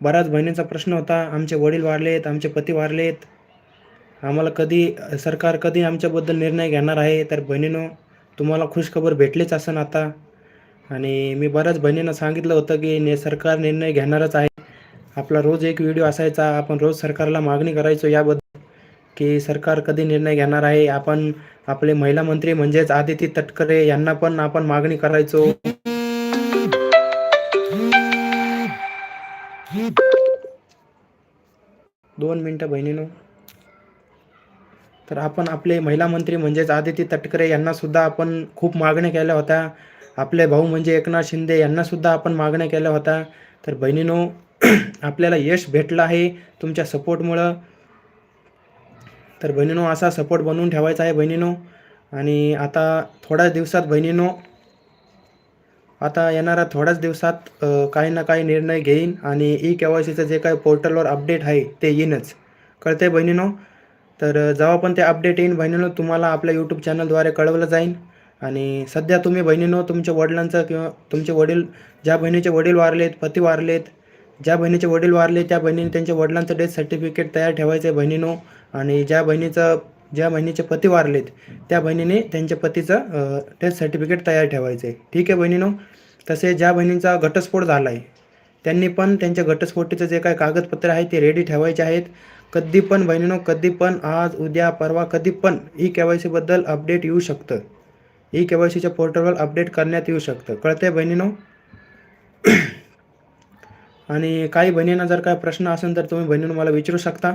बऱ्याच बहिणींचा प्रश्न होता. आमचे वडील वारलेत आमचे पती वारलेत. आम्हाला कधी सरकार कधी आमच्याबद्दल निर्णय घेणार आहे? तर बहिणीनं तुम्हाला खुशखबर भेटलीच असन आता. आणि मी बऱ्याच बहिणींना सांगितलं होतं की ने सरकार निर्णय घेणारच आहे. आपला रोज एक व्हिडिओ असायचा. आपण रोज सरकारला मागणी करायचो याबद्दल की सरकार कधी निर्णय घेणार आहे? आपण आपले महिला मंत्री म्हणजेच आदिती तटकरे यांना पण आपण मागणी करायचो. दोन मिनटं बहिणीनो. तर आपण आपले महिला मंत्री म्हणजेच आदिती तटकरे यांनासुद्धा आपण खूप मागण्या केल्या होत्या. आपले भाऊ म्हणजे एकनाथ शिंदे यांनासुद्धा आपण मागण्या केल्या होत्या. तर बहिणीनो आपल्याला यश भेटलं आहे तुमच्या सपोर्टमुळं. तर बहिणीनो असा सपोर्ट बनवून ठेवायचा आहे बहिणीनो. आणि आता थोड्याच दिवसात बहिणीनो आता येणाऱ्या थोड्याच दिवसात काही ना काही निर्णय घेईन आणि ई के वाय सीचं जे काही पोर्टलवर अपडेट आहे ते येईनच. कळते बहिणीनो? तर जेव्हा पण ते अपडेट येईन बहिणीनो तुम्हाला आपल्या यूट्यूब चॅनलद्वारे कळवलं जाईल आणि सध्या तुम्ही बहिणीनो तुमच्या वडिलांचं किंवा तुमचे वडील ज्या बहिणीचे वडील वारलेत पती वारलेत ज्या बहिणीचे वडील वारले त्या बहिणीने त्यांच्या वडिलांचं डेथ सर्टिफिकेट तयार ठेवायचं आहे बहिणीनो. आणि ज्या बहिणीचं ज्या बहिणीचे पती वारलेत त्या बहिणीने त्यांच्या पतीचं डेथ सर्टिफिकेट तयार ठेवायचं. आहे ठीक आहे बहिणीनो? तसे ज्या बहिणींचा घटस्फोट झाला आहे त्यांनी पण त्यांच्या घटस्फोटीचं जे काही कागदपत्र आहे ते रेडी ठेवायचे आहेत. कधी पण बहिणीनो कधी पण आज उद्या परवा कधी पण ई के वाय सीबद्दल अपडेट येऊ शकतं. ई के वाय सीच्या पोर्टलवर अपडेट करण्यात येऊ शकतं. कळतंय बहिणीनो? आणि काही बहिणींना जर काय प्रश्न असेल तर तुम्ही बहिणीनं मला विचारू शकता.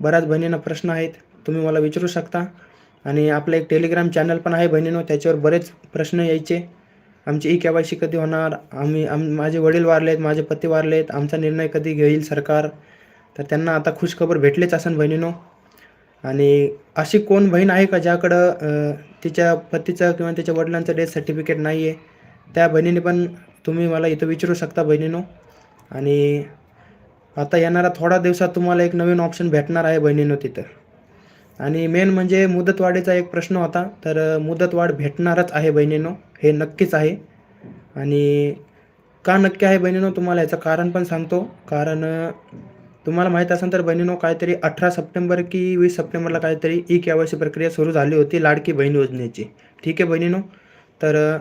बऱ्याच बहिणींना प्रश्न आहेत. तुम्ही मला विचारू शकता? आणि आपलं एक टेलिग्राम चॅनल पण आहे बहिणीनो त्याच्यावर बरेच प्रश्न यायचे. आमची ई के सी कधी होणार? आम्ही आम माझे वडील वारले आहेत माझे पती वारले आहेत. आमचा निर्णय कधी घेईल सरकार? तर त्यांना आता खुशखबर भेटलेच असेल बहिणीनो. आणि अशी कोण बहीण आहे का ज्याकडं तिच्या पतीचं किंवा तिच्या वडिलांचं डेथ सर्टिफिकेट नाही आहे त्या बहिणीने पण तुम्ही मला इथं विचारू शकता बहिणीनो. आणि आता येणारा थोडा दिवसात तुम्हाला एक नवीन ऑप्शन भेटणार आहे बहिणीनो तिथं. आणि मेन म्हणजे मुदतवाढीचा एक प्रश्न होता. तर मुदतवाढ भेटणारच आहे बहिणीनो. हे नक्कीच आहे. आणि का नक्की आहे बहिणीनो तुम्हाला याचं कारण पण सांगतो. कारण तुम्हाला माहीत असेल तर बहिणीनो काहीतरी अठरा सप्टेंबर की वीस सप्टेंबरला काहीतरी ई के वाय सी प्रक्रिया सुरू झाली होती लाडकी बहीण योजनेची. ठीक आहे बहिणीनो? तर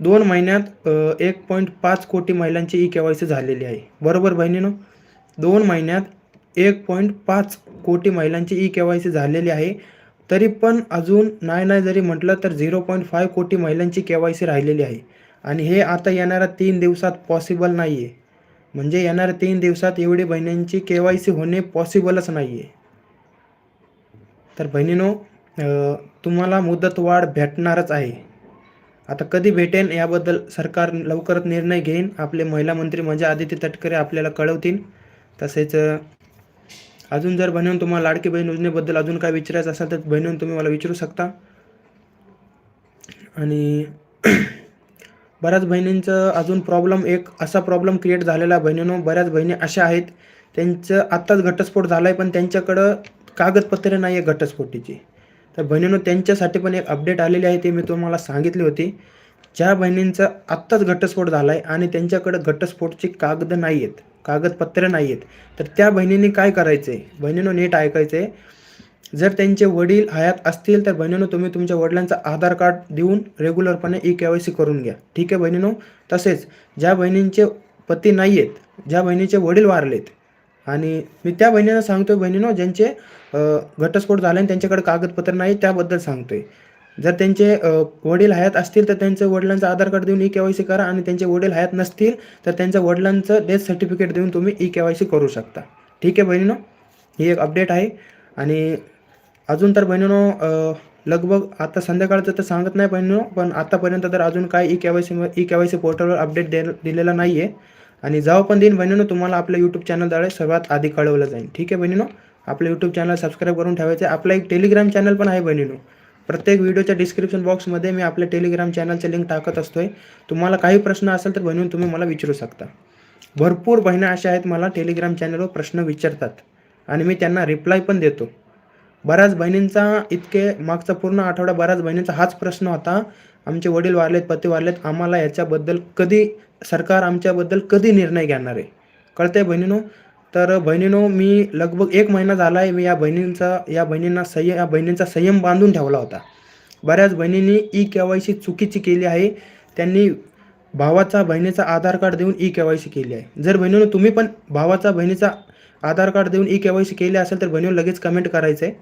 दोन महिन्यात एक पॉईंट पाच कोटी महिलांची ई के वाय सी झालेली आहे. बरोबर बहिणीनो? दोन महिन्यात एक पॉईंट पाच कोटी महिलांची ई के वाय सी झालेली आहे. तरी पण अजून नाही नाही जरी म्हटलं तर झिरो पॉईंट फाय कोटी महिलांची के वाय सी राहिलेली आहे. आणि हे आता येणाऱ्या तीन दिवसात पॉसिबल नाही आहे म्हणजे येणाऱ्या तीन दिवसात एवढी बहिणींची के वाय सी होणे पॉसिबलच नाही आहे तर बहिणीनो तुम्हाला मुदतवाढ भेटणारच आहे. आता कधी भेटेन याबद्दल सरकार लवकरच निर्णय घेईन. आपले महिला मंत्री म्हणजे आदित्य तटकरे आपल्याला कळवतील. तसेच अजून जर बहिणीनं तुम्हाला लाडकी बहीण योजनेबद्दल अजून काय विचारायचं असेल तर बहिणीनं तुम्ही मला विचारू शकता. आणि बऱ्याच बहिणींचं अजून प्रॉब्लेम एक असा प्रॉब्लेम क्रिएट झालेला आहे बहिणीनो. बऱ्याच बहिणी अशा आहेत त्यांचं आत्ताच घटस्फोट झाला आहे पण त्यांच्याकडं कागदपत्रे नाही आहे घटस्फोटीची. तर बहिणीनो त्यांच्यासाठी पण एक अपडेट आलेली आहे ते मी तुम्हाला सांगितली होती. ज्या बहिणींचा आत्ताच घटस्फोट झाला आहे आणि त्यांच्याकडं घटस्फोटची कागद नाही आहेत कागदपत्रे नाही आहेत तर त्या बहिणीने काय करायचं? आहे बहिणीनं नीट ऐकायचं. आहे जर त्यांचे वडील हयात असतील तर बहिणीनो तुम्ही तुमच्या वडिलांचा आधार कार्ड देऊन रेग्युलरपणे ई के वाय सी करून घ्या. ठीक आहे बहिणीनो? तसेच ज्या बहिणींचे पती नाही आहेत ज्या बहिणीचे वडील वारलेत आणि मी त्या बहिणींना सांगतोय बहिणीनो ज्यांचे घटस्फोट झाले आणि त्यांच्याकडे कागदपत्र नाही त्याबद्दल सांगतोय. जर त्यांचे वडील हयात असतील तर त्यांचं वडिलांचं आधार कार्ड देऊन ई के वाय सी करा आणि त्यांचे वडील हयात नसतील तर त्यांच्या वडिलांचं डेथ सर्टिफिकेट देऊन तुम्ही ई के वाय सी करू शकता. ठीक आहे बहिणीनो? ही एक अपडेट आहे. आणि अजून तर बहिणीनो लगभग आता संध्याकाळचं तर सांगत नाही बहिणीनो पण आतापर्यंत तर अजून काय E K Y C E K Y C पोर्टलवर अपडेट दे दिलेला नाही आहे आणि जावं पण देईन बहिणीनो तुम्हाला आपल्या यूट्यूब चॅनलद्वारे सर्वात आधी कळवलं जाईल. ठीक आहे बहिणीनो? आपलं यूट्यूब चॅनल सबस्क्राईब करून ठेवायचं आहे. आपला एक टेलिग्राम चॅनल पण आहे बहिणीनो. प्रत्येक व्हिडिओच्या डिस्क्रिप्शन बॉक्समध्ये मी आपल्या टेलिग्राम चॅनलचे लिंक टाकत असतोय. तुम्हाला काही प्रश्न असेल तर बनवून तुम्ही मला विचारू शकता. भरपूर बहिण्या अशा आहेत मला टेलिग्राम चॅनलवर प्रश्न विचारतात आणि मी त्यांना रिप्लाय पण देतो. बऱ्याच बहिणींचा इतके मागचा पूर्ण आठवडा बऱ्याच बहिणींचा हाच प्रश्न होता. आमचे वडील वारलेत पती वारलेत आम्हाला याच्याबद्दल कधी सरकार आमच्याबद्दल कधी निर्णय घेणार आहे? कळतंय बहिणीनो? तर बहिणीनो मी लगभग एक महिना झाला आहे मी या बहिणींचा या बहिणींना संयम या बहिणींचा संयम बांधून ठेवला होता. बऱ्याच बहिणींनी ई के वाय सी चुकीची केली आहे. त्यांनी भावाचा बहिणीचा आधार कार्ड देऊन ई के वाय सी केली आहे. जर बहिणीनं तुम्ही पण भावाचा बहिणीचा आधार कार्ड देऊन ई के वाय सी केली असेल तर बहिणीनं लगेच कमेंट करायचं आहे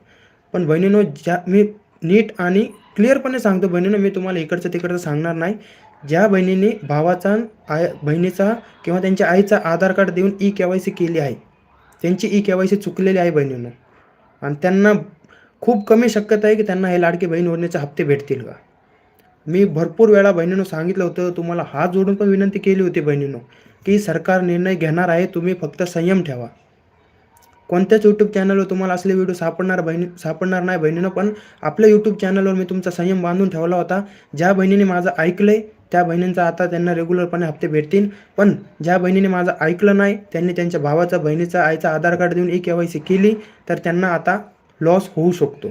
पण बहिणीनं ज्या मी नीट आणि क्लिअरपणे सांगतो बहिणीनं मी तुम्हाला इकडचं तिकडचं सांगणार नाही. ज्या बहिणीने भावाचा आय बहिणीचा किंवा त्यांच्या आईचा आधार कार्ड देऊन ई के वाय सी केली आहे त्यांची ई के वाय सी चुकलेली आहे बहिणीनं. आणि त्यांना खूप कमी शक्यता आहे की त्यांना हे लाडकी बहीण योजनेचे हप्ते भेटतील का? मी भरपूर वेळा बहिणीनं सांगितलं होतं तुम्हाला हात जोडून पण विनंती केली होती बहिणीनं की सरकार निर्णय घेणार आहे तुम्ही फक्त संयम ठेवा. कोणत्याच यूट्यूब चॅनलवर तुम्हाला असले व्हिडिओ सापडणार बहिणी सापडणार नाही बहिणीनं पण आपल्या यूट्यूब चॅनलवर मी तुमचा संयम बांधून ठेवला होता. ज्या बहिणीने माझं ऐकलं आहे त्या बहिणींचा आता त्यांना रेग्युलरपणे हप्ते भेटतील. पण ज्या बहिणीने माझं ऐकलं नाही त्यांनी त्यांच्या भावाचा बहिणीचा आईचा आधार कार्ड देऊन ई के वाय सी केली तर त्यांना आता लॉस होऊ शकतो.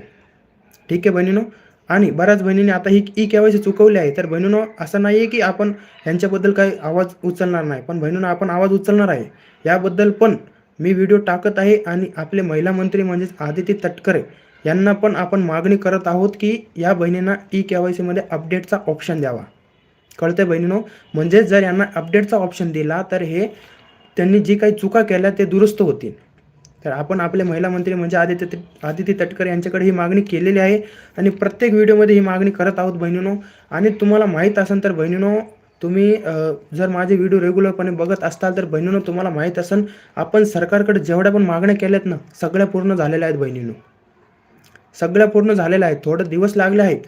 ठीक आहे बहिणीनो? आणि बऱ्याच बहिणीने आता ही ई के वाय सी चुकवली आहे. तर बहिणीनो असं नाही आहे की आपण ह्यांच्याबद्दल काही आवाज उचलणार नाही. पण बहिणीनं आपण आवाज उचलणार आहे. याबद्दल पण मी व्हिडिओ टाकत आहे आणि आपले महिला मंत्री म्हणजेच आदिती तटकरे यांना पण आपण मागणी करत आहोत की या बहिणींना ई के वाय सीमध्ये अपडेटचा ऑप्शन द्यावा. कळतंय बहिणीनो. म्हणजेच जर यांना अपडेटचा ऑप्शन दिला तर हे त्यांनी जी काही चुका केल्या ते दुरुस्त होतील. तर आपण आपले महिला मंत्री म्हणजे आदित्य आदित्य तटकर तटकरे यांच्याकडे ही मागणी केलेली आहे आणि प्रत्येक व्हिडिओमध्ये ही मागणी करत आहोत बहिणीनो. आणि तुम्हाला माहीत असेल तर बहिणीनो तुम्ही जर माझे व्हिडिओ रेग्युलरपणे बघत असाल तर बहिणीनो तुम्हाला माहीत असेल आपण सरकारकडे जेवढ्या पण मागण्या केल्यात ना सगळ्या पूर्ण झालेल्या आहेत बहिणीनो. सगळ्या पूर्ण झालेल्या आहेत. थोडं दिवस लागले आहेत.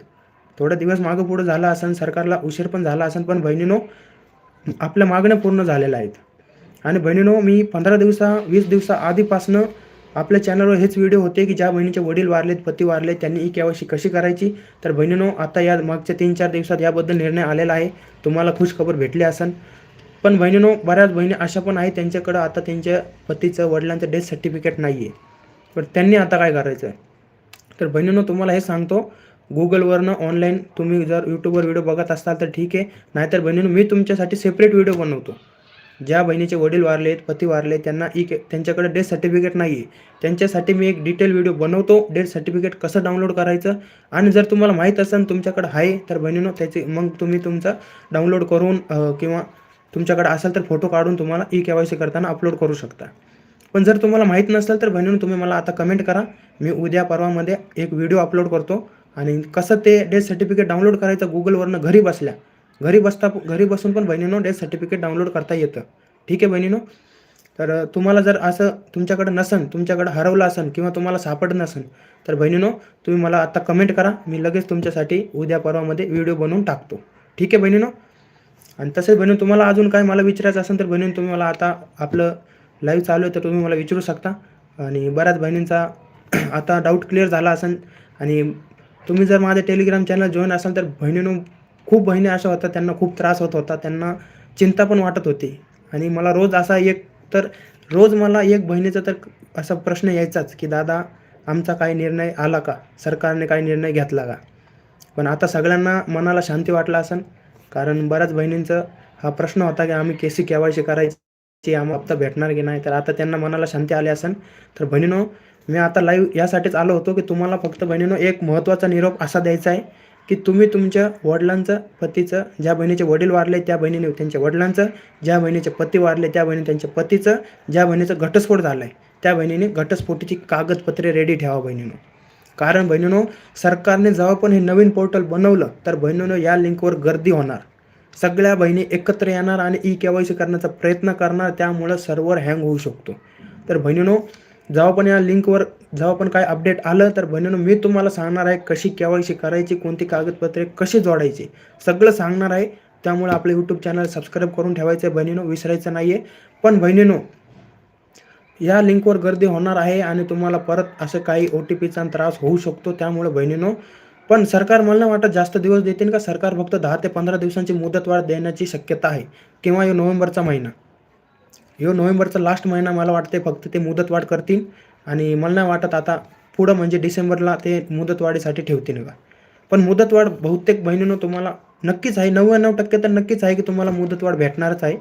थोडा दिवस मागं पुढं झाला असेल सरकारला उशीर पण झाला असेल पण बहिणीनो आपल्या मागण्या पूर्ण झालेल्या आहेत आणि बहिणीनो मी पंधरा दिवसा वीस दिवसा आधीपासनं आपल्या चॅनलवर हेच व्हिडिओ होते की ज्या बहिणीचे वडील वारलेत पती वारलेत त्यांनी ई केवायसी कशी करायची? तर बहिणीनो आता या मागच्या तीन चार दिवसात याबद्दल निर्णय आलेला आहे. तुम्हाला खुशखबर भेटली असेल पण बहिणीनो बऱ्याच बहिणी अशा पण आहेत त्यांच्याकडं आता त्यांच्या पतीचं वडिलांचं डेथ सर्टिफिकेट नाही आहे पण त्यांनी आता काय करायचं आहे तर बहिणीनो तुम्हाला हे सांगतो गुगलवरनं ऑनलाईन तुम्ही जर यूट्यूबवर व्हिडिओ बघत असाल तर ठीक आहे. नाहीतर बहिणीनं मी तुमच्यासाठी सेपरेट व्हिडिओ बनवतो. ज्या बहिणीचे वडील वारलेत पती वारले त्यांना एक के त्यांच्याकडे डेथ सर्टिफिकेट नाही आहे त्यांच्यासाठी मी एक डिटेल व्हिडिओ बनवतो. डेथ सर्टिफिकेट कसं डाउनलोड करायचं? आणि जर तुम्हाला माहीत असेल तुमच्याकडे आहे तर बहिणीनं त्याची मग तुम्ही तुमचं डाउनलोड करून किंवा तुमच्याकडे असेल तर फोटो काढून तुम्हाला ई के वाय सी करताना अपलोड करू शकता. पण जर तुम्हाला माहीत नसेल तर बहिणीनं तुम्ही मला आता कमेंट करा. मी उद्या परवामध्ये एक व्हिडिओ अपलोड करतो. आणि कसं ते डेथ सर्टिफिकेट डाउनलोड करायचं गुगलवरनं घरी बसल्या. घरी बसता घरी बसून पण बहिणीनो डेथ सर्टिफिकेट डाउनलोड करता येतं. ठीक आहे बहिणीनो? तर तुम्हाला जर असं तुमच्याकडं नसन तुमच्याकडं हरवलं असेल किंवा तुम्हाला सापड नसन तर बहिणीनो तुम्ही मला आत्ता कमेंट करा. मी लगेच तुमच्यासाठी उद्या परवामध्ये व्हिडिओ बनवून टाकतो. ठीक आहे बहिणीनो? आणि तसेच बहिणी तुम्हाला अजून काय मला विचारायचं असेल तर बहिणी तुम्ही मला आता आपलं लाईव्ह चालू आहे तर तुम्ही मला विचारू शकता. आणि बऱ्याच बहिणींचा आता डाऊट क्लिअर झाला असेल आणि तुम्ही जर माझ्या टेलिग्राम चॅनल जॉईन असाल तर बहिणीनं खूप बहिणी अशा होत्या त्यांना खूप त्रास होत होता त्यांना चिंता पण वाटत होती. आणि मला रोज असा एक तर रोज मला एक बहिणीचा तर असा प्रश्न यायचाच की दादा आमचा काही निर्णय आला का? सरकारने काही निर्णय घेतला का? पण आता सगळ्यांना मनाला शांती वाटला असेल कारण बऱ्याच बहिणींचं हा प्रश्न होता की आम्ही केसी केवायसी करायची आम्हाला हप्ता भेटणार की नाही? तर आता त्यांना मनाला शांती आली असेल तर बहिणीनो मी आता लाईव्ह यासाठीच आलो होतो की तुम्हाला फक्त बहिणीनो एक महत्त्वाचा निरोप असा द्यायचा आहे की तुम्ही तुमच्या वडिलांचं पतीचं ज्या बहिणीचे वडील वारले त्या बहिणीने त्यांच्या वडिलांचं ज्या बहिणीचे पती वारले त्या बहिणी त्यांच्या पतीचं ज्या बहिणीचं घटस्फोट झाला आहे त्या बहिणीने घटस्फोटीची कागदपत्रे रेडी ठेवा बहिणीनं. कारण बहिणीनो सरकारने जेव्हा पण हे नवीन पोर्टल बनवलं तर बहिणीनं या लिंकवर गर्दी होणार. सगळ्या बहिणी एकत्र येणार आणि ई के वाय सी करण्याचा प्रयत्न करणार त्यामुळं सर्व्हर हँग होऊ शकतो. तर बहिणीनो जेव्हा पण या लिंकवर जेव्हा पण काय अपडेट आलं तर बहिणीनो मी तुम्हाला सांगणार आहे कशी के करायची कोणती कागदपत्रे कशी जोडायची. सगळं सांगणार आहे. त्यामुळे आपलं यूट्यूब चॅनल सबस्क्राईब करून ठेवायचं आहे बहिणीनो विसरायचं नाही आहे पण बहिणीनो या लिंकवर गर्दी होणार आहे आणि तुम्हाला परत असं काही ओ टी पीचा त्रास होऊ शकतो त्यामुळे बहिणीनो. पण सरकार मला नाही वाटत जास्त दिवस देतील का? सरकार फक्त दहा ते पंधरा दिवसांची मुदतवाढ देण्याची शक्यता आहे. किंवा हे नोव्हेंबरचा महिना. यो नोव्हेंबरचा लास्ट महिना मला वाटते फक्त ते मुदतवाढ करतील आणि मला नाही वाटत आता पुढं म्हणजे डिसेंबरला ते मुदतवाढीसाठी ठेवतील का पण मुदतवाढ बहुतेक बहिणीनं तुम्हाला नक्कीच आहे. नव्याण्णव टक्के तर नक्कीच आहे की तुम्हाला मुदतवाढ भेटणारच आहे.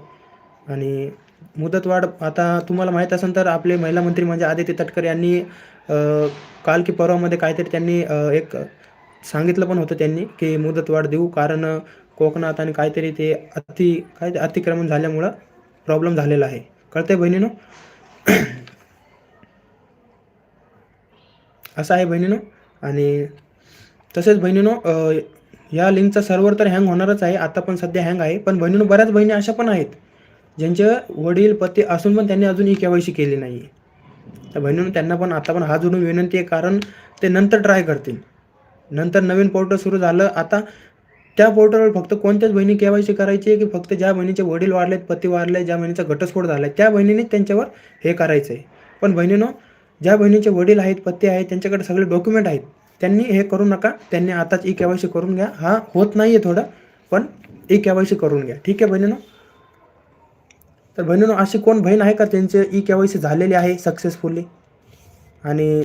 आणि मुदतवाढ आता तुम्हाला माहीत असेल तर आपले महिला मंत्री म्हणजे आदित्य तटकर यांनी काल की परवामध्ये काहीतरी त्यांनी एक सांगितलं पण होतं त्यांनी की मुदतवाढ देऊ कारण कोकणात आणि काहीतरी ते अति काय अतिक्रमण झाल्यामुळं प्रॉब्लेम झालेला आहे. कळतंय बहिणीनो? असं आहे बहिणीनो. आणि तसेच बहिणीनो या लिंकचा सर्व्हर तर हँग होणारच आहे. आता पण सध्या हँग आहे. पण बहिणीनो बऱ्याच बहिणी अशा पण आहेत ज्यांचे वडील पती असून पण त्यांनी अजून ई के वाय सी केली नाही आहे तर बहिणीनो त्यांना पण आता पण हात जोडून विनंती आहे. कारण ते नंतर ट्राय करतील. नंतर नवीन पोर्टल सुरू झालं. आता त्या पोर्टलवर फक्त कोणत्याच बहिणी के सी करायची आहे की फक्त ज्या बहिणीचे वडील वारलेत पती वारले ज्या बहिणीचा घटस्फोट झाला आहे त्या बहिणीनेच त्यांच्यावर हे करायचं आहे पण बहिणीनो ज्या बहिणीचे वडील आहेत पती आहेत त्यांच्याकडे सगळे डॉक्युमेंट आहेत त्यांनी हे करू नका त्यांनी आताच ई के वाय सी करून घ्या. हा होत नाही आहे थोडं पण ई केवायसी करून घ्या. ठीक आहे बहिणीनो? तर बहिणीनो अशी कोण बहीण आहे का त्यांचे ई केवायसी झालेली आहे सक्सेसफुली आणि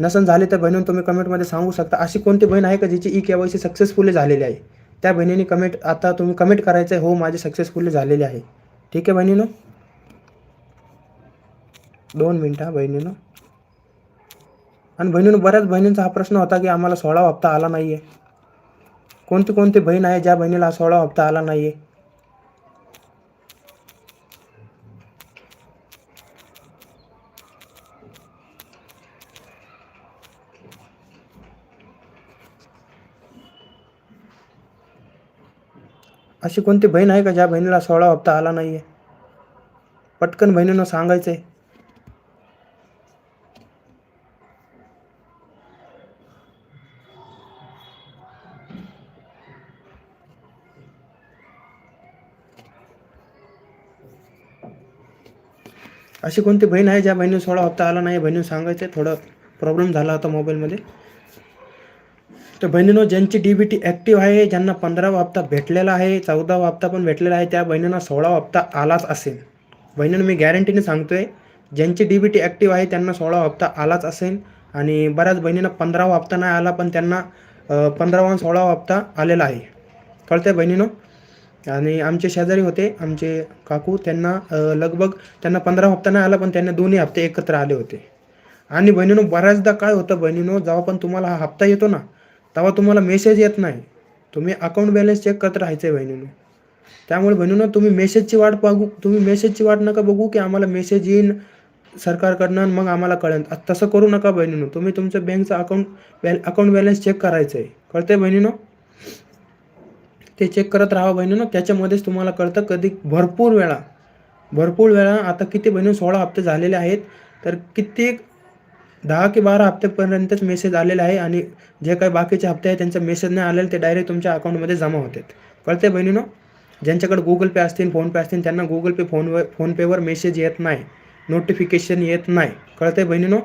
नसन झाले तर बहिणीनं तुम्ही कमेंटमध्ये सांगू शकता. अशी कोणती बहीण आहे का जिची E K Y C successfully झालेली आहे? त्या बहिणीने कमेंट आता तुम्ही कमेंट करायचं आहे हो माझी सक्सेसफुली झालेली आहे. ठीक आहे बहिणीनो? दोन मिनटं हा बहिणीनो. आणि बहिणीनं बऱ्याच बहिणींचा हा प्रश्न होता की आम्हाला सोळावा हप्ता आला नाही आहे कोणती कोणती बहीण आहे ज्या बहिणीला हा सोळावा हप्ता आला नाही आहे अशी कोणती बहीण आहे का ज्या बहिणीला सोळा हप्ता आला नाही आहे पटकन बहिणीनं सांगायचं आहे अशी कोणती बहीण आहे ज्या बहिणीला सोळा हप्ता आला नाही बहिणीनं सांगायचं आहे थोडं प्रॉब्लेम झाला होता मोबाईलमध्ये तर बहिणीनो ज्यांची डी बी टी ॲक्टिव्ह आहे ज्यांना पंधरावा हप्ता भेटलेला आहे चौदावा हप्ता पण भेटलेला आहे त्या बहिणींना सोळावा हप्ता आलाच असेल. बहिणीनं मी गॅरंटीने सांगतो आहे ज्यांची डी बी टी ॲक्टिव्ह आहे त्यांना सोळावा हप्ता आलाच असेल. आणि बऱ्याच बहिणींना पंधरावा हप्ता नाही आला पण त्यांना पंधरावा आणि सोळावा हप्ता आलेला आहे. कळतंय बहिणीनं? आणि आमचे शेजारी होते आमचे काकू त्यांना लगभग त्यांना पंधरा हप्ता नाही आला पण त्यांना दोन्ही हप्ते एकत्र आले होते. आणि बहिणीनो बऱ्याचदा काय होतं बहिणीनो जेव्हा पण तुम्हाला हा हप्ता येतो ना तेव्हा तुम्हाला मेसेज येत नाही. तुम्ही अकाउंट बॅलन्स चेक करत राहायचं आहे बहिणीनं. त्यामुळे बहिणीनं तुम्ही मेसेजची वाट बघू तुम्ही मेसेजची वाट नका बघू की आम्हाला मेसेज येईन सरकारकडनं मग आम्हाला कळेल. तसं करू नका बहिणीनं. तुम्ही तुमचं बँकचं अकाउंट बॅल अकाउंट बॅलन्स चेक करायचं आहे कळतंय बहिणीनं? ते चेक करत राहा बहिणीनं. त्याच्यामध्येच तुम्हाला कळतं कधी भरपूर वेळा भरपूर वेळा आता किती बहिणी सोळा हप्ते झालेले आहेत. तर कित्येक दहा की बारा हप्त्यापर्यंतच मेसेज आलेला आहे आणि जे काही बाकीचे हप्ते आहेत त्यांचा मेसेज नाही आलेला ते डायरेक्ट तुमच्या अकाउंटमध्ये जमा होतात. कळते बहिणीनो? ज्यांच्याकडे गुगल पे असतील फोनपे असतील त्यांना गुगल पे फोनवर फोनपेवर मेसेज येत नाही. नोटिफिकेशन येत नाही. कळते बहिणीनो?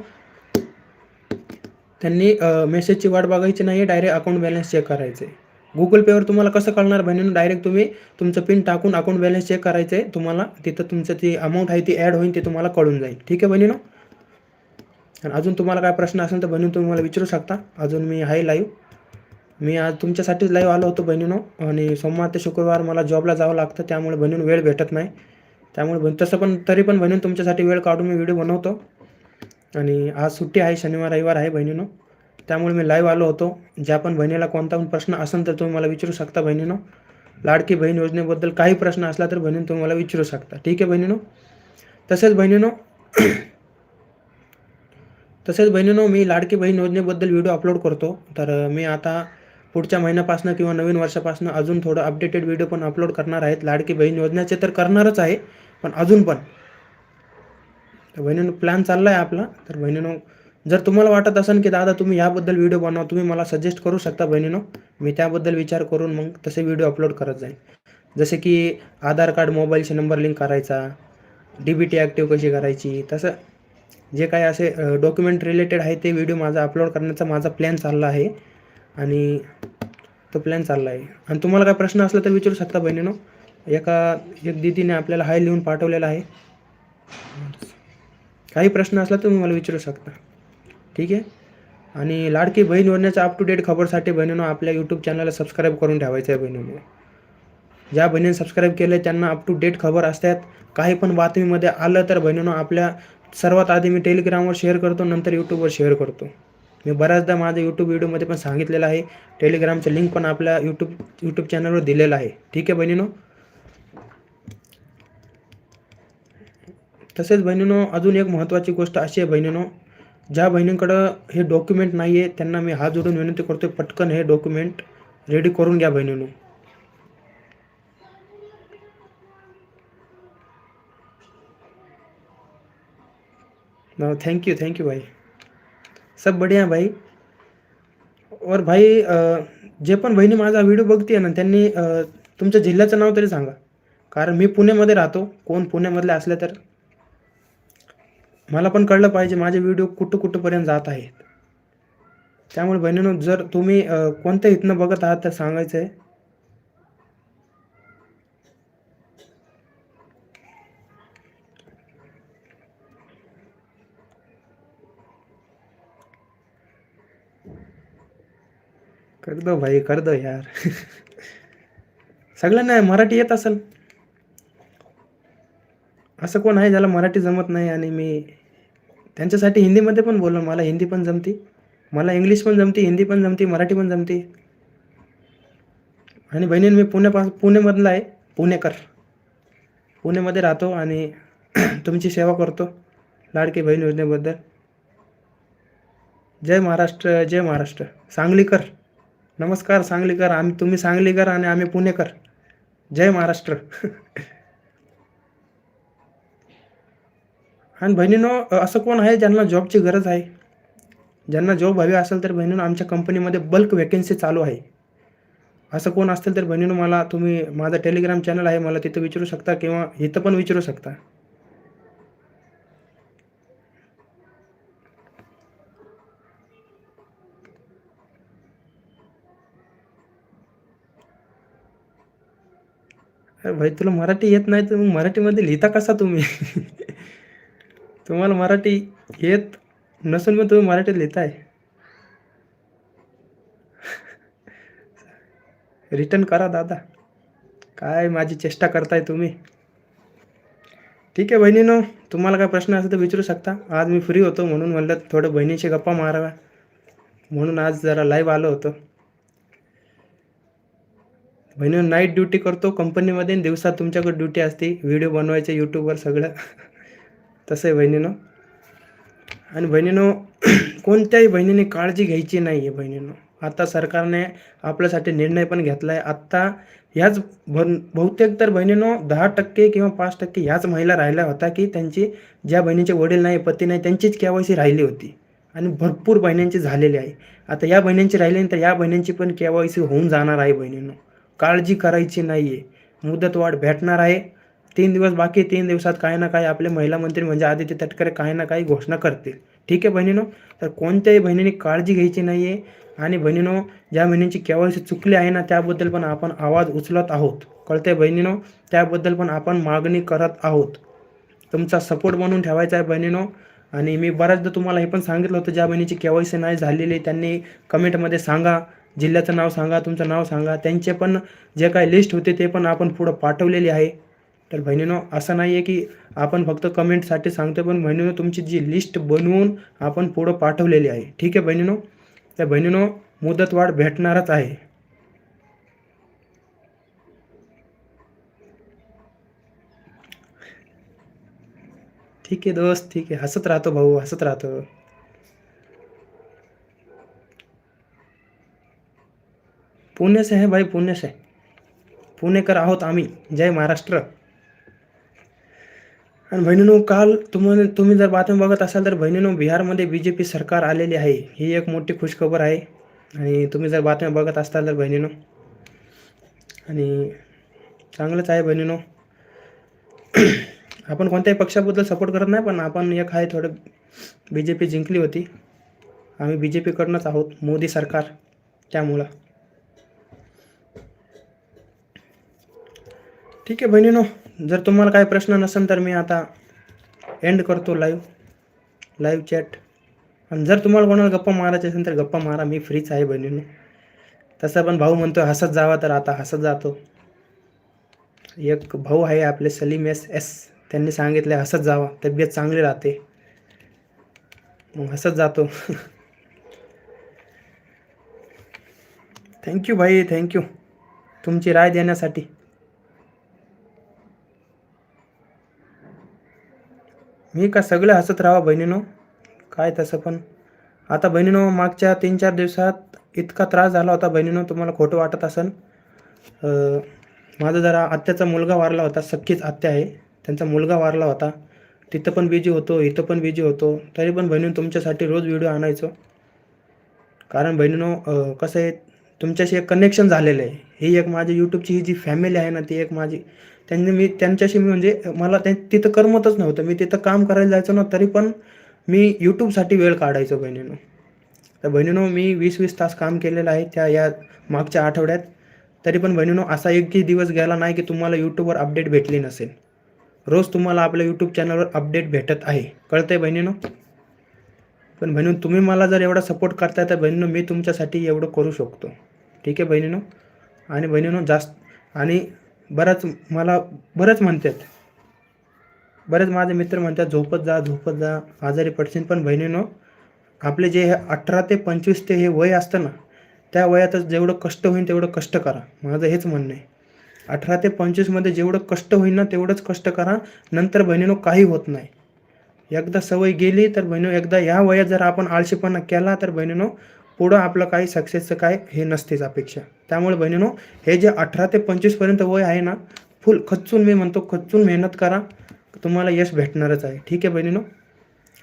त्यांनी मेसेजची वाट बघायची नाही डायरेक्ट अकाउंट बॅलन्स चेक करायचं आहे गुगल पेवर तुम्हाला कसं कळणार बहिणीनं? डायरेक्ट तुम्ही तुमचं पिन टाकून अकाउंट बॅलन्स चेक करायचं आहे तुम्हाला तिथं तुमचं ती अमाऊंट आहे ती ॲड होईल ते तुम्हाला कळून जाईल. ठीक आहे बहिणीनो? आणि अजून तुम्हाला काय प्रश्न असेल तर बहिणी तुम्ही मला विचारू शकता. अजून मी आहे लाईव्ह मी आज तुमच्यासाठीच लाईव्ह आलो होतो बहिणीनो. आणि सोमवार ते शुक्रवार मला जॉबला जावं लागतं त्यामुळे बहिणीनं वेळ भेटत नाही. त्यामुळे तसं पण तरी पण बहिणीनं तुमच्यासाठी वेळ काढून मी व्हिडिओ बनवतो. आणि आज सुट्टी आहे शनिवार रविवार आहे बहिणीनं. त्यामुळे मी लाईव्ह आलो होतो. ज्या पण बहिणीला कोणता पण प्रश्न असेल तर तुम्ही मला विचारू शकता बहिणीनो. लाडकी बहीण योजनेबद्दल काही प्रश्न असला तर बहिणीनं तुम्ही मला विचारू शकता. ठीक आहे बहिणीनो? तसेच बहिणीनो तसेच बहिणीनो मी लाडकी बहीण योजनेबद्दल व्हिडिओ अपलोड करतो. तर मी आता पुढच्या महिन्यापासून किंवा नवीन वर्षापासून अजून थोडं अपडेटेड व्हिडिओ पण अपलोड करणार आहेत. लाडकी बहीण योजनेचे तर करणारच आहे पण अजून पण. तर बहिणीनो प्लॅन चालला आहे आपला. तर बहिणीनो जर तुम्हाला वाटत असेल की दादा तुम्ही याबद्दल व्हिडिओ बनवा तुम्ही मला सजेस्ट करू शकता बहिणीनो. मी त्याबद्दल विचार करून मग तसे व्हिडिओ अपलोड करत जाईन. जसे की आधार कार्ड मोबाईलशी नंबर लिंक करायचा डी बी टी ॲक्टिव्ह कशी करायची तसं जे काही असे डॉक्युमेंट रिलेटेड आहे ते व्हिडिओ माझा अपलोड करण्याचा माझा प्लॅन चालला आहे. आणि तो प्लॅन चालला आहे. आणि तुम्हाला काय प्रश्न असला तर विचारू शकता बहिणीनो. एका एक दिदीने आपल्याला हाय लिहून पाठवलेला आहे. काही प्रश्न असला तर तुम्ही मला विचारू शकता. ठीक आहे? आणि लाडकी बहीण योजनेच्या अप टू डेट खबरसाठी बहिणीनं आपल्या यूट्यूब चॅनलला सबस्क्राईब करून ठेवायचं आहे बहिणीनं. ज्या बहिणीने सबस्क्राईब केलं त्यांना अप टू डेट खबर असतात. काही पण बातमीमध्ये आलं तर बहिणीनं आपल्या सर्वात आधी मी टेलिग्रामवर शेअर करतो नंतर यूट्यूबवर शेअर करतो. मी बऱ्याचदा माझ्या यूट्यूब व्हिडिओमध्ये पण सांगितलेलं आहे. टेलिग्रामचं लिंक पण आपल्या यूट्यूब यूट्यूब चॅनलवर दिलेलं आहे. ठीक आहे बहिणीनो? तसेच बहिणीनो अजून एक महत्त्वाची गोष्ट अशी आहे बहिणीनो ज्या बहिणींकडं हे डॉक्युमेंट नाही आहे त्यांना मी हात जोडून विनंती करतो पटकन हे डॉक्युमेंट रेडी करून घ्या बहिणीनो. थैंक यू थैंक यू भाई. सब बढ़िया भाई. और भाई जे पण बहिणी माझा व्हिडिओ बघते ना त्यांनी तुमच्या जिल्ह्याचं नाव तरी सांगा. कारण मी पुण्यामध्ये राहतो कोण पुण्यामधले असले तर. मला पण कळलं पाहिजे माझे व्हिडिओ कुठं कुठंपर्यंत जात आहेत. त्यामुळे बहिणीनं जर तुम्ही कोणत्या इथनं बघत आहात तर सांगायचं आहे कर दो भाई कर दो यार. सगळ्यांना मराठी येत असेल. असं कोण आहे ज्याला मराठी जमत नाही आणि मी त्यांच्यासाठी हिंदीमध्ये पण बोललो मला हिंदी पण जमती. मला इंग्लिश पण जमती हिंदी पण जमती मराठी पण जमती. आणि बहिणीन मी पुण्यापास पुणेमधला आहे पुणेकर. पुणेमध्ये राहतो आणि तुमची सेवा करतो लाडकी बहीण योजनेबद्दल. जय महाराष्ट्र जय महाराष्ट्र. सांगलीकर. नमस्कार सांगलीकर आम्ही तुम्ही सांगलीकर आणि आम्ही पुणेकर. जय महाराष्ट्र. आणि बहिणीनो असं कोण आहे ज्यांना जॉबची गरज आहे? ज्यांना जॉब हवी असेल तर बहिणीनो आमच्या कंपनीमध्ये बल्क वॅकेन्सी चालू आहे. असं कोण असतील तर बहिणीनो मला तुम्ही माझं टेलिग्राम चॅनल आहे मला तिथं विचारू शकता किंवा इथं पण विचारू शकता. भाई तुला मराठी येत नाही तर मग मराठीमध्ये लिहिता कसा तुम्ही? तुम्हाला मराठी येत नसून पण तुम्ही मराठीत लिहिताय. रिटर्न करा दादा. काय माझी चेष्टा करताय तुम्ही? ठीक आहे बहिणीनो तुम्हाला काय प्रश्न असेल तर विचारू शकता. आज मी फ्री होतो म्हणून म्हणलं थोडं बहिणीशी गप्पा माराव्या. म्हणून आज जरा लाईव्ह आलो होतो. म्हणून नाईट ड्युटी करतो कंपनीमध्ये आणि दिवसात तुमच्याकडे ड्युटी असते. व्हिडिओ बनवायचे यूट्यूबवर सगळं. तसं आहे बहिणीनं. आणि बहिणीनं कोणत्याही बहिणीने काळजी घ्यायची नाही आहे बहिणीनं. आता सरकारने आपल्यासाठी निर्णय पण घेतला आहे आत्ता ह्याच भन बहुतेक तर बहिणीनो दहा टक्के किंवा पाच टक्के ह्याच महिला राहिल्या होत्या की त्यांची ज्या बहिणीचे वडील नाही पती नाही त्यांचीच केवायसी राहिली होती. आणि भरपूर बहिणींची झालेली आहे. आता या बहिणींची राहिली नाही तर या बहिणींची पण केवायसी होऊन जाणार आहे बहिणीनं. काळजी करायची नाही आहे मुदतवाढ भेटणार आहे. तीन दिवस बाकी तीन दिवसात काही ना काही आपले महिला मंत्री म्हणजे आदित्य तटकरे काही ना काही घोषणा करतील. ठीक आहे बहिणीनो तर कोणत्याही बहिणीने काळजी घ्यायची नाही आहे आणि बहिणीनो ज्या बहिणींची केवायसी चुकली आहे ना त्याबद्दल पण आपण आवाज उचलत आहोत. कळते बहिणीनो त्याबद्दल पण आपण मागणी करत आहोत. तुमचा सपोर्ट बनवून ठेवायचा आहे बहिणीनो. आणि मी बऱ्याचदा तुम्हाला हे पण सांगितलं होतं ज्या बहिणीची केवायसी नाही झालेली त्यांनी कमेंटमध्ये सांगा. जिल्ह्याचं नाव सांगा तुमचं नाव सांगा. त्यांचे पण जे काही लिस्ट होते ते पण आपण पुढं पाठवलेली आहे. तर बहिणीनो असं नाही आहे की आपण फक्त कमेंटसाठी सांगतो पण बहिणीनो तुमची जी लिस्ट बनवून आपण पुढं पाठवलेली आहे. ठीक आहे बहिणीनो? त्या बहिणीनो मुदतवाढ भेटणारच आहे. ठीक आहे दोस्त ठीक आहे. हसत राहतो भाऊ हसत राहतो. पुणे से है भाई पुणे से। पुणेकर आहोत आम्ही। जय महाराष्ट्र। आणि बहिणीनो काल तुम्हाला तुम्ही जर बातमी बघत असाल तर बहिणीनो बिहारमध्ये बी जे पी सरकार आलेली आहे. ही एक मोठी खुशखबर आहे. आणि तुम्ही जर बातम्या बघत असाल तर बहिणीनो आणि चांगलंच आहे बहिणीनो. आपण कोणत्याही पक्षाबद्दल सपोर्ट करत नाही पण आपण एक आहे थोडं बी जे पी जिंकली होती. आम्ही बी जे पीकडनंच आहोत. मोदी सरकार त्यामुळं. ठीक आहे बहिणीनो जर तुम्हाला काही प्रश्न नसेल तर मी आता एंड करतो लाईव्ह लाईव्ह चॅट आणि जर तुम्हाला कोणाला गप्पा मारायचे असेल तर गप्पा मारा मी फ्रीच आहे बहिणीनो. तसं पण भाऊ म्हणतो हसत जावा तर आता हसत जातो. एक भाऊ आहे आपले सलीम एस एस. त्यांनी सांगितले हसत जावा तब्येत चांगली राहते. मग हसत जातो. थँक्यू भाई थँक्यू तुमची राय देण्यासाठी. मी का सगळं हसत राहा बहिणीनो? काय तसं पण. आता बहिणीनो मागच्या तीन चार दिवसात इतका त्रास झाला होता बहिणीनो तुम्हाला खोटं वाटत असेल माझा जरा आत्याचा मुलगा वारला होता सख्खीच आत्या आहे. त्यांचा मुलगा वारला होता. तिथं पण बिजी होतो इथं पण बिजी होतो. तरी पण बहिणीनं तुमच्यासाठी रोज व्हिडिओ आणायचो. कारण बहिणीनो कसं आहे तुमच्याशी एक कनेक्शन झालेलं आहे. ही एक माझी यूट्यूबची ही जी फॅमिली आहे ना ती एक माझी त्यांनी मी त्यांच्याशी मी म्हणजे मला ते तिथं करमतच नव्हतं. मी तिथं काम करायला जायचो ना तरी पण मी यूट्यूबसाठी वेळ काढायचो बहिणीनो. तर बहिणीनो मी वीस वीस तास काम केलेलं आहे त्या या मागच्या आठवड्यात. तरी पण बहिणीनो असा एकही दिवस गेला नाही की तुम्हाला यूट्यूबवर अपडेट भेटली नसेल. रोज तुम्हाला आपल्या यूट्यूब चॅनलवर अपडेट भेटत आहे. कळतंय बहिणीनो? पण बहिणीनो तुम्ही मला जर एवढा सपोर्ट करताय तर बहिणीनो मी तुमच्यासाठी एवढं करू शकतो. ठीक आहे बहिणीनो? आणि बहिणीनो जास्त आणि बरंच मला बरंच म्हणतात. बरेच माझे मित्र म्हणतात झोपत जा झोपत जा आजारी पडशील. पण बहिणीनो आपले जे हे अठरा ते पंचवीस ते हे वय असतं ना त्या वयातच जेवढं कष्ट होईल तेवढं कष्ट करा. माझं हेच म्हणणं आहे. अठरा ते पंचवीसमध्ये जेवढं कष्ट होईल ना तेवढंच कष्ट करा. नंतर बहिणीनो काही होत नाही. एकदा सवय गेली तर बहिणीनो एकदा या वयात जर आपण आळशीपणा केला तर बहिणीनो पुढं आपलं काही सक्सेसचं काय हे नसतेच अपेक्षा. त्यामुळे बहिणीनो हे जे अठरा ते पंचवीसपर्यंत वय आहे ना फुल खच्चून मी म्हणतो खच्चून मेहनत करा तुम्हाला यश भेटणारच आहे. ठीक आहे बहिणीनो?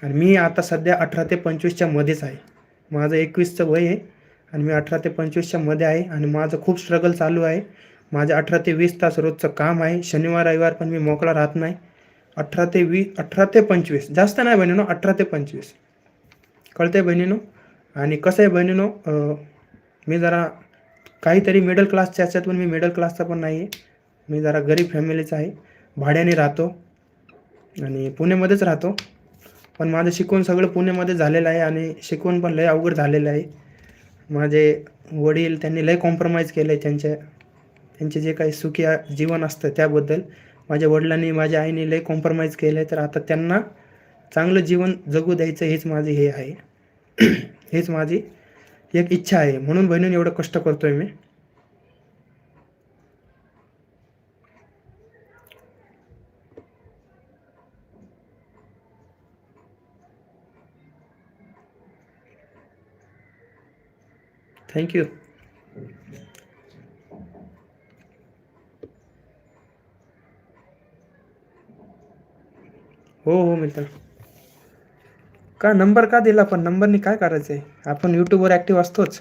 आणि मी आता सध्या अठरा ते पंचवीसच्या मध्येच आहे. माझं एकवीसचं वय आहे आणि मी अठरा ते पंचवीसच्या मध्ये आहे आणि माझं खूप स्ट्रगल चालू आहे. माझं अठरा ते वीस तास रोजचं काम आहे. शनिवार रविवार पण मी मोकळा राहत नाही. अठरा ते वीस अठरा ते पंचवीस. जास्त नाही बहिणीनो अठरा ते पंचवीस. कळतंय बहिणीनो? आणि कसं आहे बहिणीनो मी जरा काहीतरी मिडल क्लासच्या याच्यात पण मी मिडल क्लासचा पण नाही आहे मी जरा गरीब फॅमिलीचा आहे. भाड्याने राहतो आणि पुण्यामध्येच राहतो. पण माझं शिकवण सगळं पुण्यामध्ये झालेलं आहे आणि शिकवण पण लय अवघड झालेलं आहे. माझे वडील त्यांनी लय कॉम्प्रोमाइज केलं आहे त्यांच्या त्यांचे जे काही सुखी जीवन असतं त्याबद्दल. माझ्या वडिलांनी माझ्या आईने लय कॉम्प्रोमाइज केलं आहे तर आता त्यांना चांगलं जीवन जगू द्यायचं हेच माझे हे आहे. हेच माझी एक इच्छा आहे. म्हणून बहिणीने एवढं कष्ट करतोय मी. थँक्यू हो हो मित्र का नंबर का दिला पण? नंबरनी काय करायचं आहे आपण यूट्यूबवर ॲक्टिव्ह असतोच.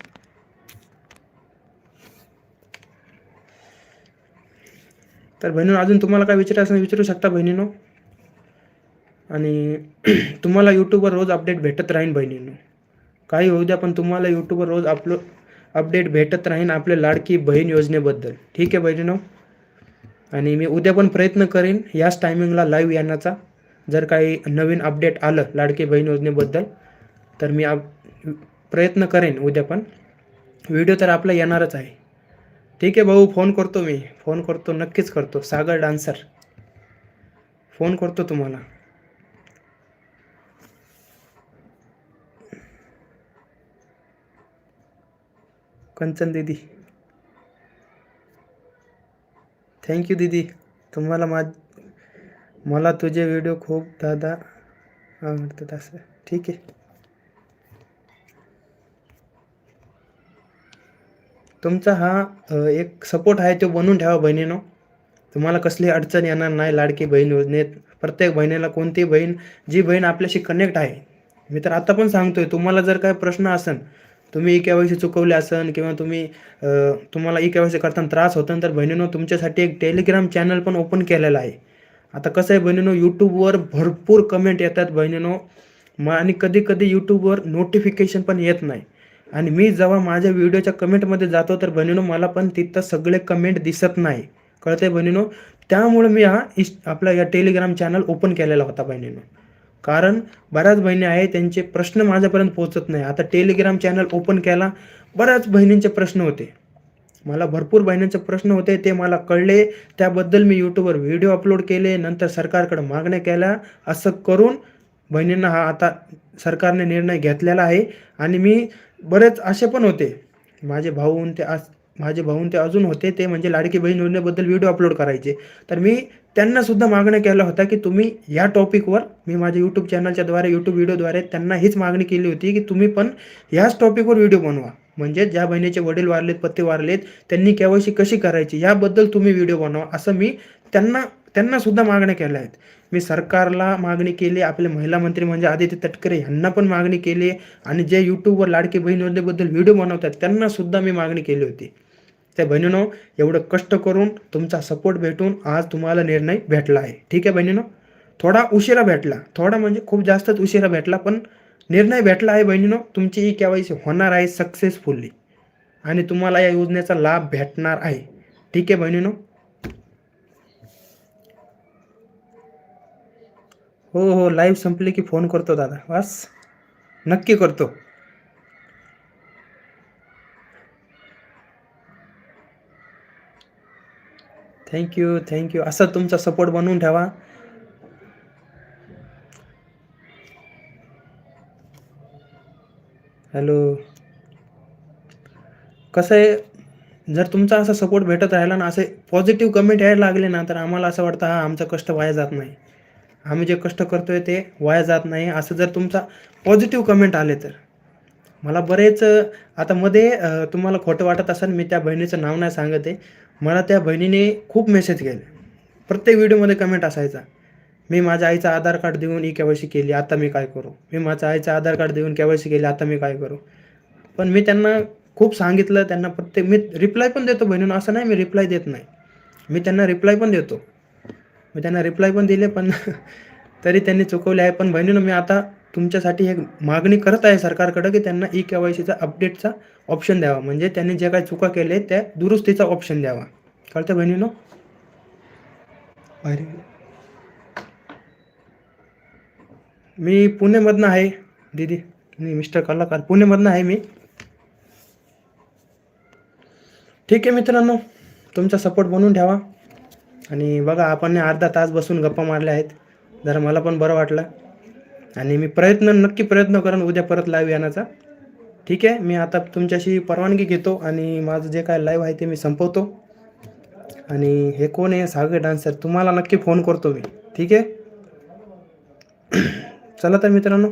तर बहिणीनो अजून तुम्हाला काय विचारायचं विचारू शकता बहिणीनो. आणि तुम्हाला यूट्यूबवर रोज अपडेट भेटत राहीन बहिणीनो. काही होऊ द्या पण तुम्हाला यूट्यूबवर रोज अपलो अपडेट भेटत राहीन आपल्या लाडकी बहीण योजनेबद्दल. ठीक आहे बहिणीनो? आणि मी उद्या पण प्रयत्न करेन याच टायमिंगला लाईव्ह येण्याचा. जर काही नवीन अपडेट आलं लाडकी बहीण योजनेबद्दल तर मी आप प्रयत्न करेन उद्या पण. व्हिडिओ तर आपला येणारच आहे. ठीक आहे भाऊ फोन करतो मी. फोन करतो नक्कीच करतो. सागर डान्सर. फोन करतो तुम्हाला. कंचन दीदी. थँक्यू दीदी. तुम्हाला मा मला तुझे व्हिडिओ खूप दादा आवडतात असं. ठीक आहे. तुमचा हा एक सपोर्ट आहे तो बनवून ठेवा बहिणीनो. तुम्हाला कसली अडचण येणार नाही लाडकी बहीण योजनेत. प्रत्येक बहिणीला कोणती बहीण जी बहीण आपल्याशी कनेक्ट आहे. मी तर आता पण सांगतोय तुम्हाला जर काय प्रश्न असेल तुम्ही ई के चुकवले असन किंवा तुम्ही तुम्हाला ई के करताना त्रास होता तर बहिणीनो तुमच्यासाठी एक टेलिग्राम चॅनल पण ओपन केलेला आहे. आता कसं आहे बहिणीनो यूट्यूबवर भरपूर कमेंट येतात बहिणीनो. मग आणि कधी कधी यूट्यूबवर नोटिफिकेशन पण येत नाही. आणि मी जेव्हा माझ्या व्हिडिओच्या कमेंटमध्ये जातो तर बहिणीनो मला पण तिथं सगळे कमेंट दिसत नाही. कळतंय बहिणीनो? त्यामुळे मी हा इस आपला या टेलिग्राम चॅनल ओपन केलेला होता बहिणीनो. कारण बऱ्याच बहिणी आहे त्यांचे प्रश्न माझ्यापर्यंत पोहोचत नाही. आता टेलिग्राम चॅनल ओपन केला बऱ्याच बहिणींचे प्रश्न होते. मला भरपूर बहिणींचे प्रश्न होते ते मला कळले. त्याबद्दल मी यूट्यूबवर व्हिडिओ अपलोड केले नंतर सरकारकडे मागण्या केल्या. असं करून बहिणींना हा आता सरकारने निर्णय घेतलेला आहे. आणि मी बरेच असे पण होते. माझे भाऊन ते आज माझे भाऊन ते अजून होते ते म्हणजे लाडकी बहीण योजनेबद्दल व्हिडिओ अपलोड करायचे. तर मी त्यांना सुद्धा मागण्या केल्या होत्या की तुम्ही या टॉपिकवर मी माझ्या यूट्यूब चॅनलच्या द्वारे यूट्यूब व्हिडिओद्वारे त्यांना हीच मागणी केली होती की तुम्ही पण याच टॉपिकवर व्हिडिओ बनवा. म्हणजे ज्या बहिणीचे वडील वारलेत पत्ते वारलेत त्यांनी केवायसी कशी करायची? याबद्दल तुम्ही व्हिडिओ बनवा असं मी त्यांना त्यांना सुद्धा मागण्या केल्या आहेत. मी सरकारला मागणी केली आपले महिला मंत्री म्हणजे आदित्य तटकरे यांना पण मागणी केली आणि जे यूट्यूबवर लाडकी बहीण योजनेबद्दल व्हिडिओ बनवतात त्यांना सुद्धा मी मागणी केली होती. त्या बहिणीनो एवढं कष्ट करून तुमचा सपोर्ट भेटून आज तुम्हाला निर्णय भेटला आहे. ठीक आहे बहिणीनो? थोडा उशिरा भेटला. थोडा म्हणजे खूप जास्तच उशिरा भेटला पण निर्णय भेटला आहे बहिणीनो तुमची ही केवायसी होणार आहे सक्सेसफुल्ली आणि तुम्हाला या योजनेचा लाभ भेटणार आहे. ठीक आहे बहिणीनो? हो हो लाईव्ह संपली की फोन करतो दादा. बस. नक्की करतो. थँक्यू थँक्यू असा तुमचा सपोर्ट बनवून ठेवा. हॅलो. कसं आहे जर तुमचा असा सपोर्ट भेटत राहिला ना असे पॉझिटिव्ह कमेंट यायला लागले ना तर आम्हाला असं वाटतं हा आमचं कष्ट वाया जात नाही. आम्ही जे कष्ट करतोय ते वाया जात नाही. असं जर तुमचा पॉझिटिव्ह कमेंट आले तर. मला बरेच आता मध्ये तुम्हाला खोटं वाटत असेल मी त्या बहिणीचं नाव नाही सांगत आहे. मला त्या बहिणीने खूप मेसेज केले. प्रत्येक व्हिडिओमध्ये कमेंट असायचा. मी माझ्या आईचं आधार कार्ड देऊन ई केवायसी केली आता मी काय करू? मी माझ्या आईचं आधार कार्ड देऊन केवायसी केली आता मी काय करू? पण मी त्यांना खूप सांगितलं त्यांना प्रत्येक मी रिप्लाय पण देतो बहिणीनं असं नाही मी रिप्लाय देत नाही. मी त्यांना रिप्लाय पण देतो. मी त्यांना रिप्लाय पण दिले पण तरी त्यांनी चुकवले आहे. पण बहिणीनं मी आता तुमच्यासाठी एक मागणी करत आहे सरकारकडं की त्यांना ई के वाय सीचा अपडेटचा ऑप्शन द्यावा. म्हणजे त्यांनी जे काही चुका केले त्या दुरुस्तीचा ऑप्शन द्यावा. कळतं बहिणीनं बाहेर गेले. मी पुणेमधनं आहे. दीदी मी मिस्टर कलाकार. पुणेमधनं आहे मी. ठीक आहे मित्रांनो तुमचा सपोर्ट बनवून ठेवा. आणि बघा आपण अर्धा तास बसून गप्पा मारल्या आहेत. जरा मला पण बरं वाटलं. आणि मी प्रयत्न नक्की प्रयत्न करेन उद्या परत लाईव्ह येण्याचा. ठीक आहे मी आता तुमच्याशी परवानगी घेतो आणि माझं जे काय लाईव्ह आहे ते मी संपवतो. आणि हे कोण आहे? सागर डान्सर तुम्हाला नक्की फोन करतो मी. ठीक आहे? चला तर मित्रांनो.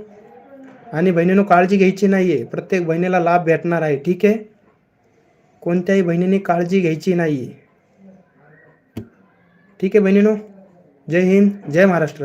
आणि बहिणीनं काळजी घ्यायची नाही आहे प्रत्येक बहिणीला लाभ भेटणार आहे ठीक आहे? कोणत्याही बहिणीने काळजी घ्यायची नाही आहे ठीक आहे बहिणीनो? जय हिंद जय महाराष्ट्र.